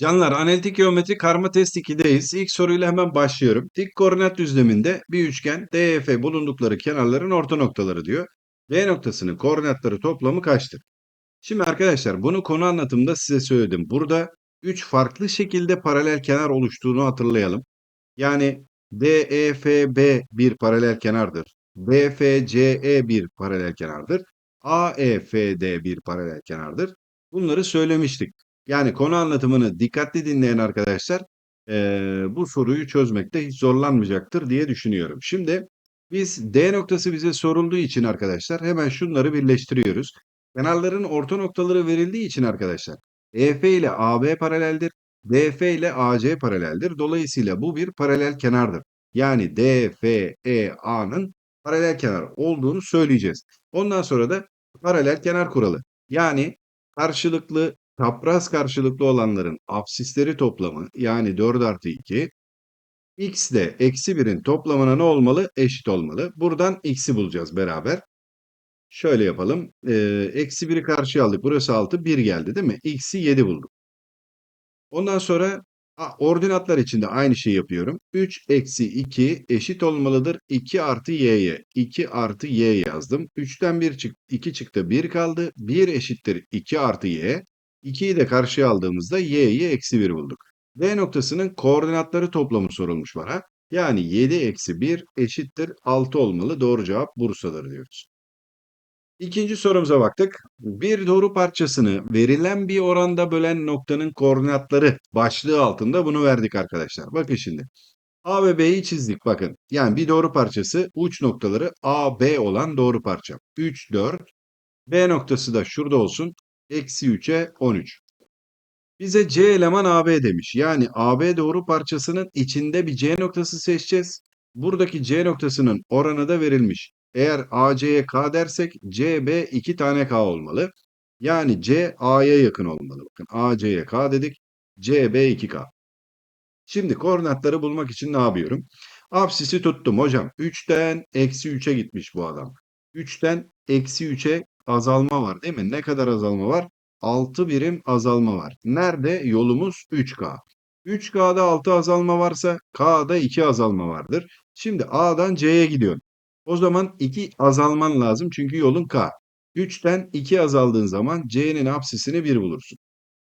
Canlar analitik geometri karma test 2'deyiz. İlk soruyla hemen başlıyorum. Dik koordinat düzleminde bir üçgen DEF bulundukları kenarların orta noktaları diyor. D noktasının koordinatları toplamı kaçtır? Şimdi arkadaşlar bunu konu anlatımında size söyledim. Burada 3 farklı şekilde paralel kenar oluştuğunu hatırlayalım. Yani DEFB bir paralel kenardır. BFCE bir paralel kenardır. AEFD bir paralel kenardır. Bunları söylemiştik. Yani konu anlatımını dikkatli dinleyen arkadaşlar eee, bu soruyu çözmekte hiç zorlanmayacaktır diye düşünüyorum. Şimdi biz D noktası bize sorulduğu için arkadaşlar hemen şunları birleştiriyoruz. Kenarların orta noktaları verildiği için arkadaşlar EF ile AB paraleldir. DF ile AC paraleldir. Dolayısıyla bu bir paralel kenardır. Yani DFEA'nın paralel kenar olduğunu söyleyeceğiz. Ondan sonra da paralel kenar kuralı. Yani karşılıklı çapraz karşılıklı olanların absisleri toplamı yani 4 artı 2 x ile eksi 1'in toplamına ne olmalı? Eşit olmalı. Buradan x'i bulacağız beraber. Şöyle yapalım. Ee, eksi 1'i karşıya aldık. Burası 6. 1 geldi değil mi? X'i 7 bulduk. Ondan sonra a, ordinatlar için de aynı şeyi yapıyorum. 3 eksi 2 eşit olmalıdır. 2 artı y'ye. 2 artı y yazdım. 3'ten 1 çıktı. 2 çıktı. 1 kaldı. 1 eşittir 2 artı y. 2'yi de karşıya aldığımızda y'yi eksi 1 bulduk. D noktasının koordinatları toplamı sorulmuş bana. Yani 7 eksi 1 eşittir 6 olmalı. Doğru cevap Bursa'dır diyoruz. İkinci sorumuza baktık. Bir doğru parçasını verilen bir oranda bölen noktanın koordinatları başlığı altında bunu verdik arkadaşlar. Bakın şimdi. A ve B'yi çizdik bakın. Yani bir doğru parçası uç noktaları A, B olan doğru parça. 3, 4. B noktası da şurada olsun. Eksi 3'e 13. Bize C eleman AB demiş. Yani AB doğru parçasının içinde bir C noktası seçeceğiz. Buradaki C noktasının oranı da verilmiş. Eğer AC'ye K dersek CB 2 tane K olmalı. Yani C A'ya yakın olmalı. Bakın AC'ye K dedik. CB 2K. Şimdi koordinatları bulmak için ne yapıyorum? Absisi tuttum hocam. 3'ten eksi 3'e gitmiş bu adam. 3'ten eksi 3'e azalma var değil mi? Ne kadar azalma var? 6 birim azalma var. Nerede? Yolumuz 3K. 3K'da 6 azalma varsa K'da 2 azalma vardır. Şimdi A'dan C'ye gidiyorum. O zaman 2 azalman lazım çünkü yolun K. 3'ten 2 azaldığın zaman C'nin apsisini 1 bulursun.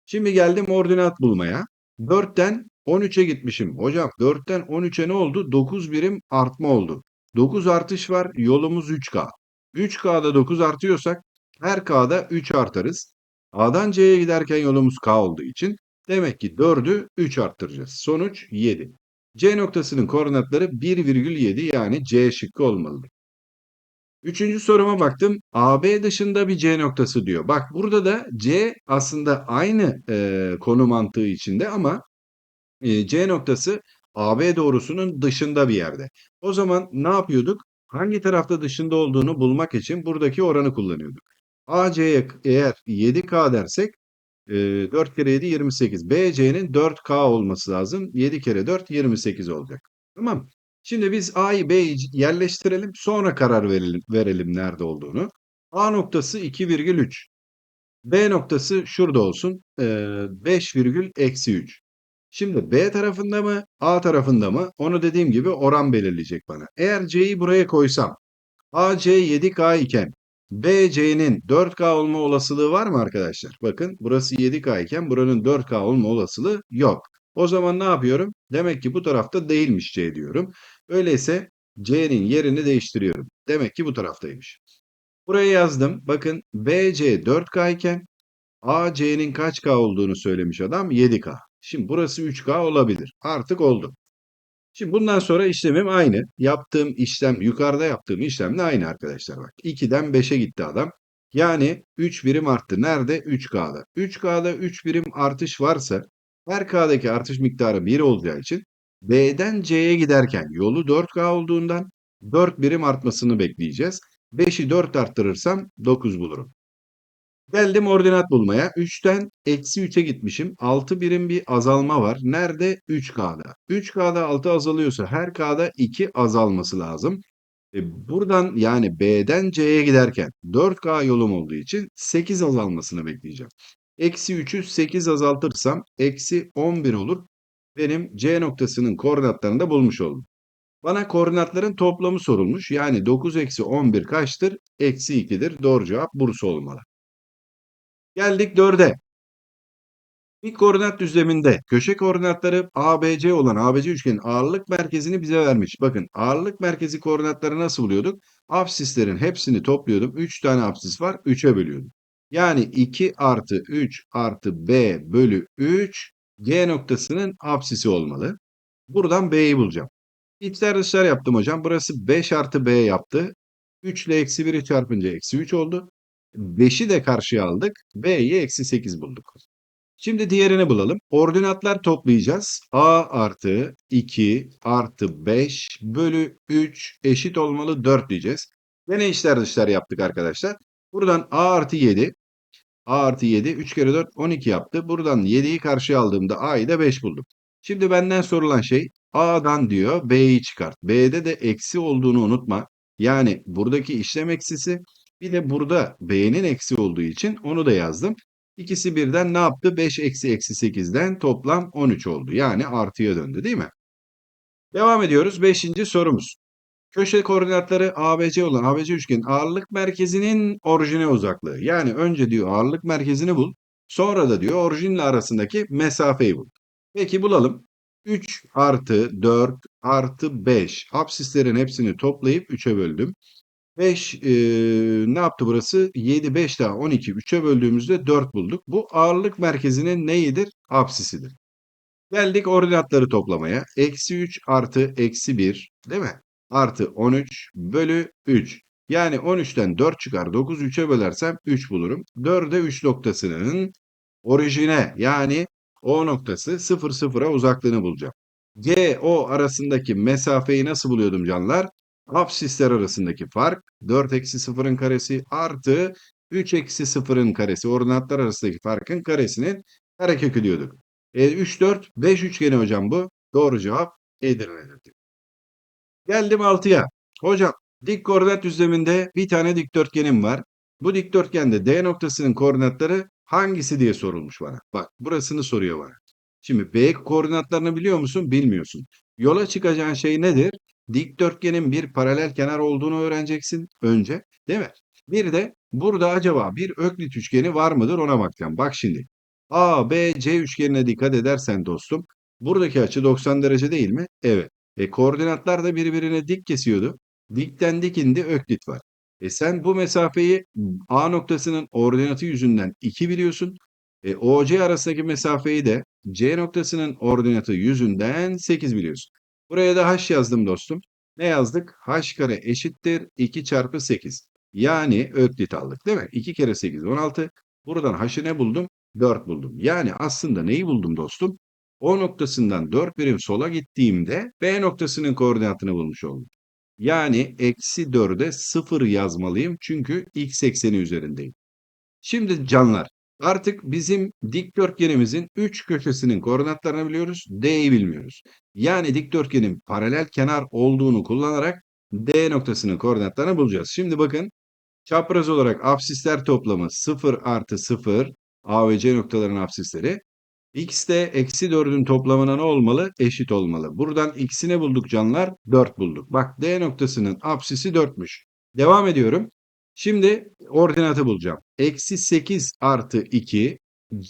Şimdi geldim ordinat bulmaya. 4'ten 13'e gitmişim. Hocam 4'ten 13'e ne oldu? 9 birim artma oldu. 9 artış var. Yolumuz 3K. 3K'da 9 artıyorsak her K'da 3 artarız. A'dan C'ye giderken yolumuz K olduğu için demek ki 4'ü 3 arttıracağız. Sonuç 7. C noktasının koordinatları 1,7 yani C şıkkı olmalıdır. Üçüncü soruma baktım. AB dışında bir C noktası diyor. Bak burada da C aslında aynı e, konu mantığı içinde ama e, C noktası AB doğrusunun dışında bir yerde. O zaman ne yapıyorduk? Hangi tarafta dışında olduğunu bulmak için buradaki oranı kullanıyorduk. AC'ye eğer 7K dersek e, 4 kere 7 28. BC'nin 4K olması lazım. 7 kere 4 28 olacak. Tamam. Şimdi biz A'yı B'yi yerleştirelim. Sonra karar verelim, verelim nerede olduğunu. A noktası 2,3. B noktası şurada olsun. E, 5,-3. Şimdi B tarafında mı A tarafında mı onu dediğim gibi oran belirleyecek bana. Eğer C'yi buraya koysam AC 7K iken BC'nin 4K olma olasılığı var mı arkadaşlar? Bakın burası 7K iken buranın 4K olma olasılığı yok. O zaman ne yapıyorum? Demek ki bu tarafta değilmiş C diyorum. Öyleyse C'nin yerini değiştiriyorum. Demek ki bu taraftaymış. Buraya yazdım. Bakın BC 4K iken AC'nin kaç K olduğunu söylemiş adam 7K. Şimdi burası 3K olabilir. Artık oldu. Şimdi bundan sonra işlemim aynı. Yaptığım işlem yukarıda yaptığım işlemle aynı arkadaşlar bak. 2'den 5'e gitti adam. Yani 3 birim arttı. Nerede? 3K'da. 3K'da 3 birim artış varsa her K'daki artış miktarı 1 olacağı için B'den C'ye giderken yolu 4K olduğundan 4 birim artmasını bekleyeceğiz. 5'i 4 arttırırsam 9 bulurum. Geldim ordinat bulmaya. 3'ten eksi 3'e gitmişim. 6 birim bir azalma var. Nerede? 3K'da. 3K'da 6 azalıyorsa her K'da 2 azalması lazım. E buradan yani B'den C'ye giderken 4K yolum olduğu için 8 azalmasını bekleyeceğim. Eksi 3'ü 8 azaltırsam eksi 11 olur. Benim C noktasının koordinatlarını da bulmuş oldum. Bana koordinatların toplamı sorulmuş. Yani 9 eksi 11 kaçtır? Eksi 2'dir. Doğru cevap Bursa olmalı. Geldik 4'e. Bir koordinat düzleminde köşe koordinatları ABC olan ABC üçgenin ağırlık merkezini bize vermiş. Bakın ağırlık merkezi koordinatları nasıl buluyorduk? Absislerin hepsini topluyordum. 3 tane absis var. 3'e bölüyordum. Yani 2 artı 3 artı B bölü 3 G noktasının absisi olmalı. Buradan B'yi bulacağım. İçler dışlar yaptım hocam. Burası 5 artı B yaptı. 3 ile eksi 1'i çarpınca eksi 3 oldu. 5'i de karşıya aldık. B'yi eksi 8 bulduk. Şimdi diğerini bulalım. Ordinatlar toplayacağız. A artı 2 artı 5 bölü 3 eşit olmalı 4 diyeceğiz. Yine içler dışlar yaptık arkadaşlar. Buradan A artı 7. A artı 7 3 kere 4 12 yaptı. Buradan 7'yi karşıya aldığımda A'yı da 5 buldum. Şimdi benden sorulan şey A'dan diyor B'yi çıkart. B'de de eksi olduğunu unutma. Yani buradaki işlem eksisi bir de burada B'nin eksi olduğu için onu da yazdım. İkisi birden ne yaptı? 5 eksi eksi 8'den toplam 13 oldu. Yani artıya döndü değil mi? Devam ediyoruz. Beşinci sorumuz. Köşe koordinatları ABC olan ABC üçgenin ağırlık merkezinin orijine uzaklığı. Yani önce diyor ağırlık merkezini bul. Sonra da diyor orijinle arasındaki mesafeyi bul. Peki bulalım. 3 artı 4 artı 5. Absislerin hepsini toplayıp 3'e böldüm. 5 e, ne yaptı burası? 7, 5 daha 12. 3'e böldüğümüzde 4 bulduk. Bu ağırlık merkezinin neyidir? Apsisidir. Geldik ordinatları toplamaya. Eksi 3 artı eksi 1 değil mi? Artı 13 bölü 3. Yani 13'ten 4 çıkar. 9 3'e bölersem 3 bulurum. 4'e 3 noktasının orijine yani O noktası 0 0'a uzaklığını bulacağım. G, O arasındaki mesafeyi nasıl buluyordum canlar? Absisler arasındaki fark 4 eksi 0'ın karesi artı 3 eksi 0'ın karesi. Ordinatlar arasındaki farkın karesinin karekökü diyorduk. E, 3, 4, 5 üçgeni hocam bu. Doğru cevap Edirne'dir. Geldim 6'ya. Hocam dik koordinat düzleminde bir tane dikdörtgenim var. Bu dikdörtgende D noktasının koordinatları hangisi diye sorulmuş bana. Bak burasını soruyor bana. Şimdi B koordinatlarını biliyor musun? Bilmiyorsun. Yola çıkacağın şey nedir? Dikdörtgenin bir paralel kenar olduğunu öğreneceksin önce. Değil mi? Bir de burada acaba bir öklit üçgeni var mıdır ona bakacağım. Bak şimdi. A, B, C üçgenine dikkat edersen dostum. Buradaki açı 90 derece değil mi? Evet. E koordinatlar da birbirine dik kesiyordu. Dikten dikindi öklit var. E sen bu mesafeyi A noktasının ordinatı yüzünden 2 biliyorsun. E OC arasındaki mesafeyi de C noktasının ordinatı yüzünden 8 biliyorsun. Buraya da h yazdım dostum. Ne yazdık? h kare eşittir 2 çarpı 8. Yani öklit aldık değil mi? 2 kere 8 16. Buradan h'ı ne buldum? 4 buldum. Yani aslında neyi buldum dostum? O noktasından 4 birim sola gittiğimde B noktasının koordinatını bulmuş oldum. Yani eksi 4'e 0 yazmalıyım. Çünkü x ekseni üzerindeyim. Şimdi canlar artık bizim dikdörtgenimizin 3 köşesinin koordinatlarını biliyoruz. D'yi bilmiyoruz. Yani dikdörtgenin paralel kenar olduğunu kullanarak D noktasının koordinatlarını bulacağız. Şimdi bakın çapraz olarak absisler toplamı 0 artı 0 A ve C noktaların absisleri. X de eksi 4'ün toplamına ne olmalı? Eşit olmalı. Buradan x'i ne bulduk canlar? 4 bulduk. Bak D noktasının absisi 4'müş. Devam ediyorum. Şimdi ordinatı bulacağım. Eksi 8 artı 2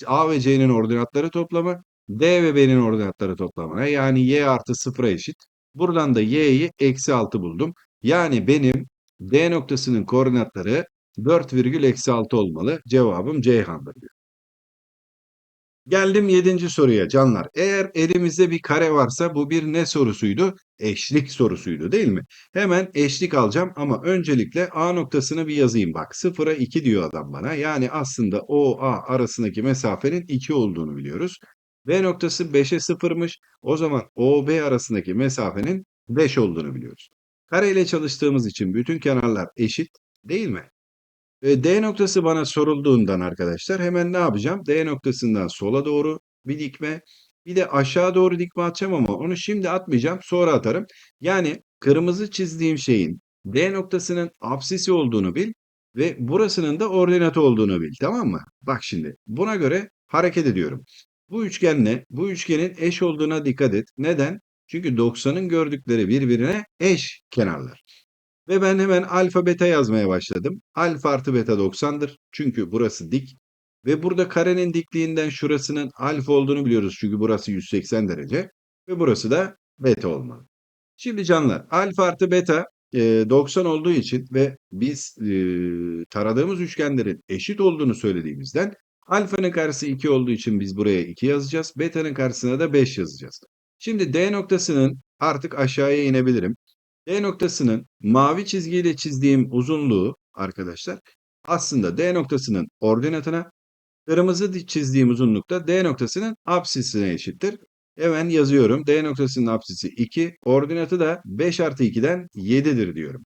A ve C'nin ordinatları toplamı D ve B'nin ordinatları toplamına yani Y artı 0'a eşit. Buradan da Y'yi eksi 6 buldum. Yani benim D noktasının koordinatları 4 virgül eksi 6 olmalı. Cevabım Ceyhan'dır diyor. Geldim 7. soruya canlar. Eğer elimizde bir kare varsa bu bir ne sorusuydu? Eşlik sorusuydu değil mi? Hemen eşlik alacağım ama öncelikle A noktasını bir yazayım bak. 0'a 2 diyor adam bana. Yani aslında OA arasındaki mesafenin 2 olduğunu biliyoruz. B noktası 5'e 0'mış. O zaman OB arasındaki mesafenin 5 olduğunu biliyoruz. Kare ile çalıştığımız için bütün kenarlar eşit değil mi? E, D noktası bana sorulduğundan arkadaşlar hemen ne yapacağım? D noktasından sola doğru bir dikme. Bir de aşağı doğru dikme atacağım ama onu şimdi atmayacağım. Sonra atarım. Yani kırmızı çizdiğim şeyin D noktasının apsisi olduğunu bil. ve burasının da ordinatı olduğunu bil. Tamam mı? Bak şimdi buna göre hareket ediyorum. Bu üçgenle bu üçgenin eş olduğuna dikkat et. Neden? Çünkü 90'ın gördükleri birbirine eş kenarlar. Ve ben hemen alfa beta yazmaya başladım. Alfa artı beta 90'dır. Çünkü burası dik. Ve burada karenin dikliğinden şurasının alfa olduğunu biliyoruz. Çünkü burası 180 derece. Ve burası da beta olmalı. Şimdi canlar alfa artı beta e, 90 olduğu için ve biz e, taradığımız üçgenlerin eşit olduğunu söylediğimizden alfanın karşısı 2 olduğu için biz buraya 2 yazacağız. Beta'nın karşısına da 5 yazacağız. Şimdi D noktasının artık aşağıya inebilirim. D noktasının mavi çizgiyle çizdiğim uzunluğu arkadaşlar aslında D noktasının ordinatına kırmızı çizdiğim uzunlukta D noktasının apsisine eşittir. Hemen yazıyorum. D noktasının apsisi 2. Ordinatı da 5 artı 2'den 7'dir diyorum.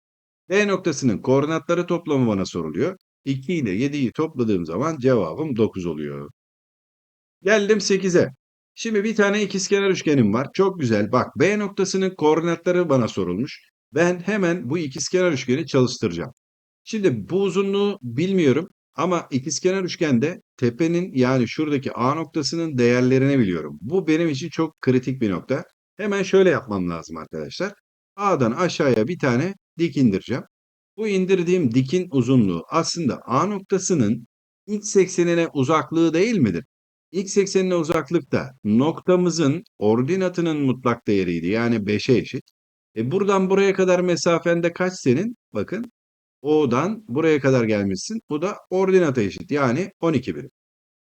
D noktasının koordinatları toplamı bana soruluyor. 2 ile 7'yi topladığım zaman cevabım 9 oluyor. Geldim 8'e. Şimdi bir tane ikizkenar üçgenim var. Çok güzel. Bak B noktasının koordinatları bana sorulmuş. Ben hemen bu ikizkenar üçgeni çalıştıracağım. Şimdi bu uzunluğu bilmiyorum ama ikizkenar üçgende tepenin yani şuradaki A noktasının değerlerini biliyorum. Bu benim için çok kritik bir nokta. Hemen şöyle yapmam lazım arkadaşlar. A'dan aşağıya bir tane dik indireceğim. Bu indirdiğim dikin uzunluğu aslında A noktasının x eksenine uzaklığı değil midir? X eksenine uzaklık da noktamızın ordinatının mutlak değeriydi. Yani 5'e eşit. E buradan buraya kadar mesafende kaç senin? Bakın O'dan buraya kadar gelmişsin. Bu da ordinata eşit. Yani 12 birim.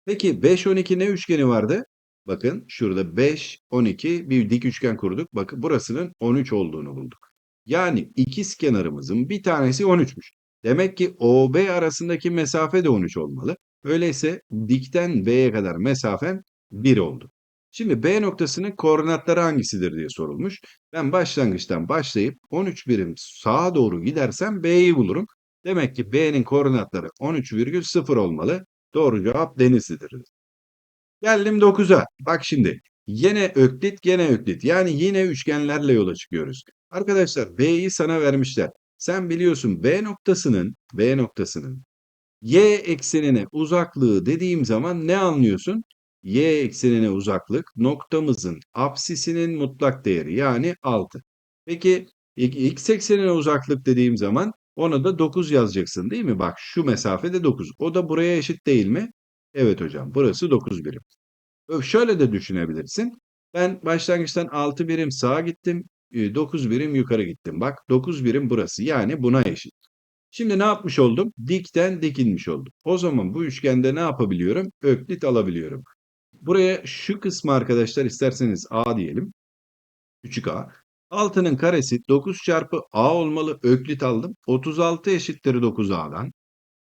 Peki 5, 12 ne üçgeni vardı? Bakın şurada 5, 12 bir dik üçgen kurduk. Bakın burasının 13 olduğunu bulduk. Yani ikiz kenarımızın bir tanesi 13'müş. Demek ki OB arasındaki mesafe de 13 olmalı. Öyleyse dikten B'ye kadar mesafen 1 oldu. Şimdi B noktasının koordinatları hangisidir diye sorulmuş. Ben başlangıçtan başlayıp 13 birim sağa doğru gidersem B'yi bulurum. Demek ki B'nin koordinatları 13,0 olmalı. Doğru cevap Denizli'dir. Geldim 9'a. Bak şimdi. Yine öklit, gene öklit. Yani yine üçgenlerle yola çıkıyoruz. Arkadaşlar B'yi sana vermişler. Sen biliyorsun B noktasının B noktasının y eksenine uzaklığı dediğim zaman ne anlıyorsun? Y eksenine uzaklık noktamızın apsisinin mutlak değeri yani 6. Peki x eksenine uzaklık dediğim zaman ona da 9 yazacaksın değil mi? Bak şu mesafede 9. O da buraya eşit değil mi? Evet hocam burası 9 birim. Şöyle de düşünebilirsin. Ben başlangıçtan 6 birim sağa gittim. 9 birim yukarı gittim. Bak 9 birim burası. Yani buna eşit. Şimdi ne yapmış oldum? Dikten dikilmiş oldum. O zaman bu üçgende ne yapabiliyorum? Öklit alabiliyorum. Buraya şu kısmı arkadaşlar isterseniz A diyelim. Küçük A. 6'nın karesi 9 çarpı A olmalı. Öklit aldım. 36 eşittir 9A'dan.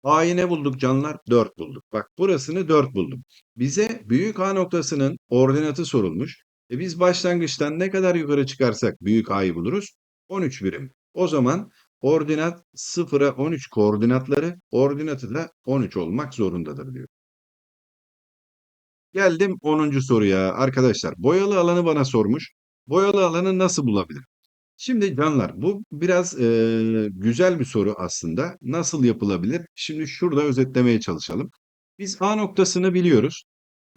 A'yı ne bulduk canlar? 4 bulduk. Bak burasını 4 buldum. Bize büyük A noktasının ordinatı sorulmuş. E biz başlangıçtan ne kadar yukarı çıkarsak büyük A'yı buluruz? 13 birim. O zaman ordinat 0'a 13 koordinatları ordinatı da 13 olmak zorundadır diyor. Geldim 10. soruya. Arkadaşlar boyalı alanı bana sormuş. Boyalı alanı nasıl bulabilirim? Şimdi canlar bu biraz e, güzel bir soru aslında. Nasıl yapılabilir? Şimdi şurada özetlemeye çalışalım. Biz A noktasını biliyoruz.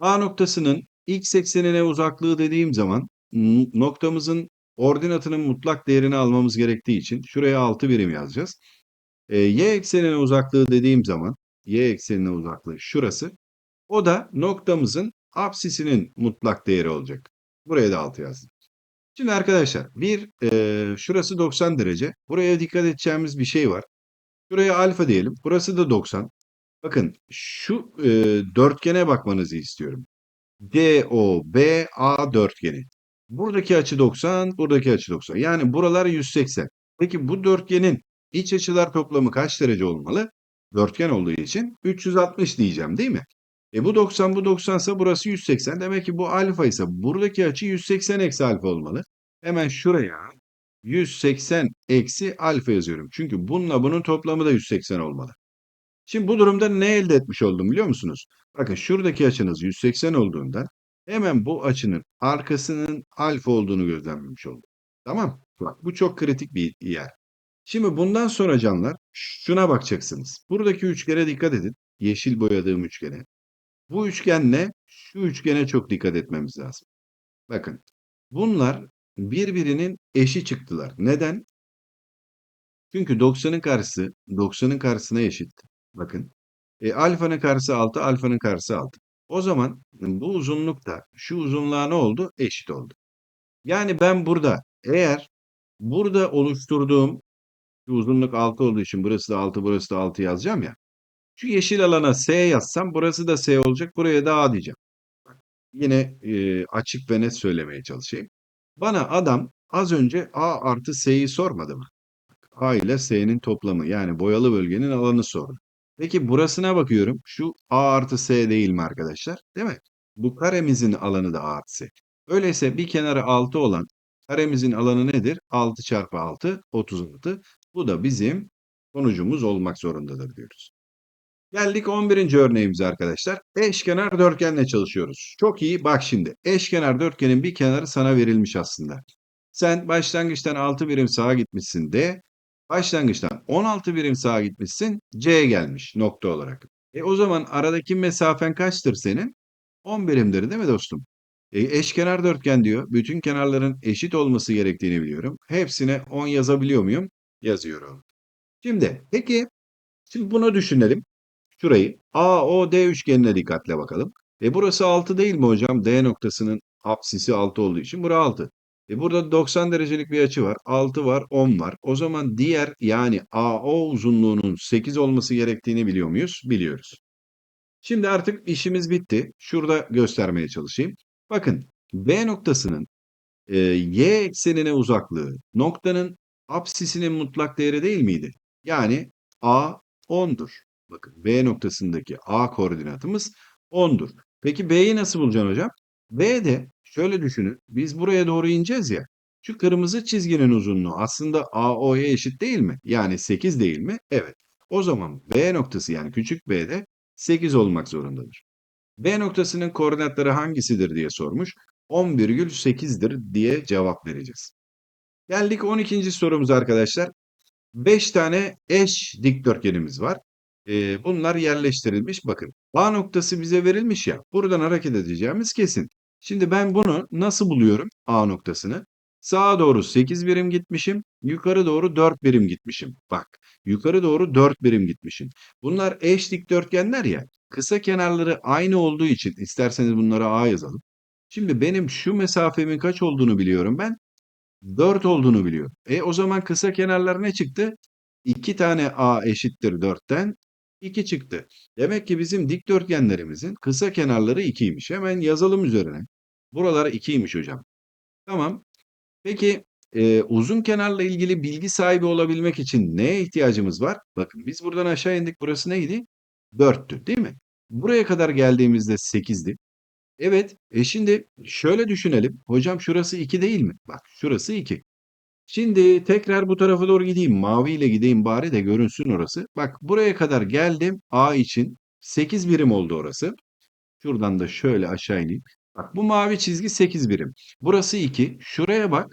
A noktasının x eksenine uzaklığı dediğim zaman noktamızın ordinatının mutlak değerini almamız gerektiği için şuraya 6 birim yazacağız. E, y eksenine uzaklığı dediğim zaman y eksenine uzaklığı şurası. O da noktamızın apsisinin mutlak değeri olacak. Buraya da 6 yazdım. Şimdi arkadaşlar bir e, şurası 90 derece. Buraya dikkat edeceğimiz bir şey var. Şuraya alfa diyelim. Burası da 90. Bakın şu e, dörtgene bakmanızı istiyorum. DOBA dörtgeni. Buradaki açı 90, buradaki açı 90. Yani buralar 180. Peki bu dörtgenin iç açılar toplamı kaç derece olmalı? Dörtgen olduğu için 360 diyeceğim değil mi? E bu 90 bu 90 ise burası 180. Demek ki bu alfa ise buradaki açı 180 eksi alfa olmalı. Hemen şuraya 180 eksi alfa yazıyorum. Çünkü bununla bunun toplamı da 180 olmalı. Şimdi bu durumda ne elde etmiş oldum biliyor musunuz? Bakın şuradaki açınız 180 olduğundan hemen bu açının arkasının alfa olduğunu gözlemlemiş oldum. Tamam. Bak bu çok kritik bir yer. Şimdi bundan sonra canlar şuna bakacaksınız. Buradaki üçgene dikkat edin. Yeşil boyadığım üçgene. Bu üçgenle şu üçgene çok dikkat etmemiz lazım. Bakın bunlar birbirinin eşi çıktılar. Neden? Çünkü 90'ın karşısı 90'ın karşısına eşit. Bakın. E, alfanın karşısı 6, alfanın karşısı 6. O zaman bu uzunluk da şu uzunluğa ne oldu? Eşit oldu. Yani ben burada eğer burada oluşturduğum şu uzunluk 6 olduğu için burası da 6, burası da 6 yazacağım ya. Şu yeşil alana S yazsam burası da S olacak. Buraya da A diyeceğim. Yine e, açık ve net söylemeye çalışayım. Bana adam az önce A artı S'yi sormadı mı? A ile S'nin toplamı yani boyalı bölgenin alanı sordu. Peki burasına bakıyorum. Şu A artı S değil mi arkadaşlar? Değil mi? Bu karemizin alanı da A artı S. Öyleyse bir kenarı 6 olan karemizin alanı nedir? 6 çarpı 6 36. Bu da bizim sonucumuz olmak zorundadır diyoruz. Geldik 11. örneğimize arkadaşlar. Eşkenar dörtgenle çalışıyoruz. Çok iyi. Bak şimdi. Eşkenar dörtgenin bir kenarı sana verilmiş aslında. Sen başlangıçtan 6 birim sağa gitmişsin D. Başlangıçtan 16 birim sağa gitmişsin. C gelmiş nokta olarak. E o zaman aradaki mesafen kaçtır senin? 10 birimdir değil mi dostum? E, eşkenar dörtgen diyor. Bütün kenarların eşit olması gerektiğini biliyorum. Hepsine 10 yazabiliyor muyum? Yazıyorum. Şimdi peki şimdi bunu düşünelim. Şurayı AOD üçgenine dikkatle bakalım. E burası 6 değil mi hocam? D noktasının apsisi 6 olduğu için burası 6. E burada 90 derecelik bir açı var. 6 var, 10 var. O zaman diğer yani AO uzunluğunun 8 olması gerektiğini biliyor muyuz? Biliyoruz. Şimdi artık işimiz bitti. Şurada göstermeye çalışayım. Bakın B noktasının e, Y eksenine uzaklığı noktanın apsisinin mutlak değeri değil miydi? Yani A 10'dur. Bakın B noktasındaki A koordinatımız 10'dur. Peki B'yi nasıl bulacaksın hocam? B'de şöyle düşünün. Biz buraya doğru ineceğiz ya. Şu kırmızı çizginin uzunluğu aslında AO'ya eşit değil mi? Yani 8 değil mi? Evet. O zaman B noktası yani küçük B'de 8 olmak zorundadır. B noktasının koordinatları hangisidir diye sormuş. 10,8'dir diye cevap vereceğiz. Geldik 12. sorumuza arkadaşlar. 5 tane eş dikdörtgenimiz var. Ee, bunlar yerleştirilmiş. Bakın A noktası bize verilmiş ya. Buradan hareket edeceğimiz kesin. Şimdi ben bunu nasıl buluyorum A noktasını? Sağa doğru 8 birim gitmişim. Yukarı doğru 4 birim gitmişim. Bak yukarı doğru 4 birim gitmişim. Bunlar eş dikdörtgenler ya. Kısa kenarları aynı olduğu için isterseniz bunlara A yazalım. Şimdi benim şu mesafemin kaç olduğunu biliyorum ben. 4 olduğunu biliyorum. E o zaman kısa kenarlar ne çıktı? 2 tane A eşittir 4'ten 2 çıktı. Demek ki bizim dikdörtgenlerimizin kısa kenarları 2'ymiş. Hemen yazalım üzerine. Buralar 2'ymiş hocam. Tamam. Peki e, uzun kenarla ilgili bilgi sahibi olabilmek için neye ihtiyacımız var? Bakın biz buradan aşağı indik. Burası neydi? 4'tü değil mi? Buraya kadar geldiğimizde 8'di. Evet. E şimdi şöyle düşünelim. Hocam şurası 2 değil mi? Bak şurası 2. Şimdi tekrar bu tarafa doğru gideyim. Mavi ile gideyim bari de görünsün orası. Bak buraya kadar geldim. A için 8 birim oldu orası. Şuradan da şöyle aşağı ineyim. Bak bu mavi çizgi 8 birim. Burası 2. Şuraya bak.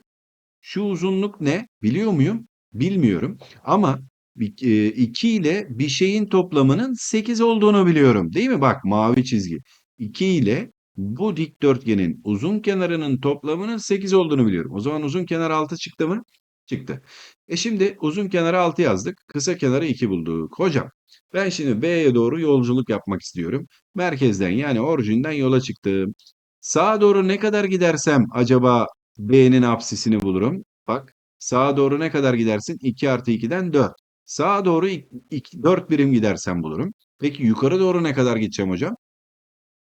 Şu uzunluk ne? Biliyor muyum? Bilmiyorum. Ama 2 ile bir şeyin toplamının 8 olduğunu biliyorum. Değil mi? Bak mavi çizgi. 2 ile bu dikdörtgenin uzun kenarının toplamının 8 olduğunu biliyorum. O zaman uzun kenar 6 çıktı mı? Çıktı. E şimdi uzun kenara 6 yazdık. Kısa kenarı 2 bulduk. Hocam ben şimdi B'ye doğru yolculuk yapmak istiyorum. Merkezden yani orijinden yola çıktım. Sağa doğru ne kadar gidersem acaba B'nin apsisini bulurum. Bak sağa doğru ne kadar gidersin? 2 artı 2'den 4. Sağa doğru 2, 4 birim gidersem bulurum. Peki yukarı doğru ne kadar gideceğim hocam?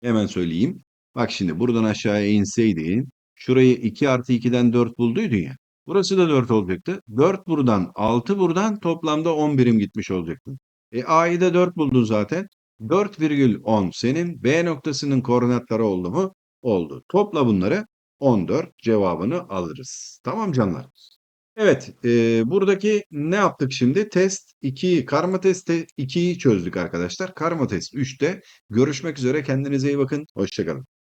Hemen söyleyeyim. Bak şimdi buradan aşağıya inseydin. Şurayı 2 artı 2'den 4 bulduydun ya. Burası da 4 olacaktı. 4 buradan 6 buradan toplamda 10 birim gitmiş olacaktı. E A'yı da 4 buldun zaten. 4,10 senin B noktasının koordinatları oldu mu? Oldu. Topla bunları 14 cevabını alırız. Tamam canlar. Evet, e, buradaki ne yaptık şimdi? Test 2'yi, karma test 2'yi çözdük arkadaşlar. Karma test 3'te görüşmek üzere. Kendinize iyi bakın. Hoşçakalın.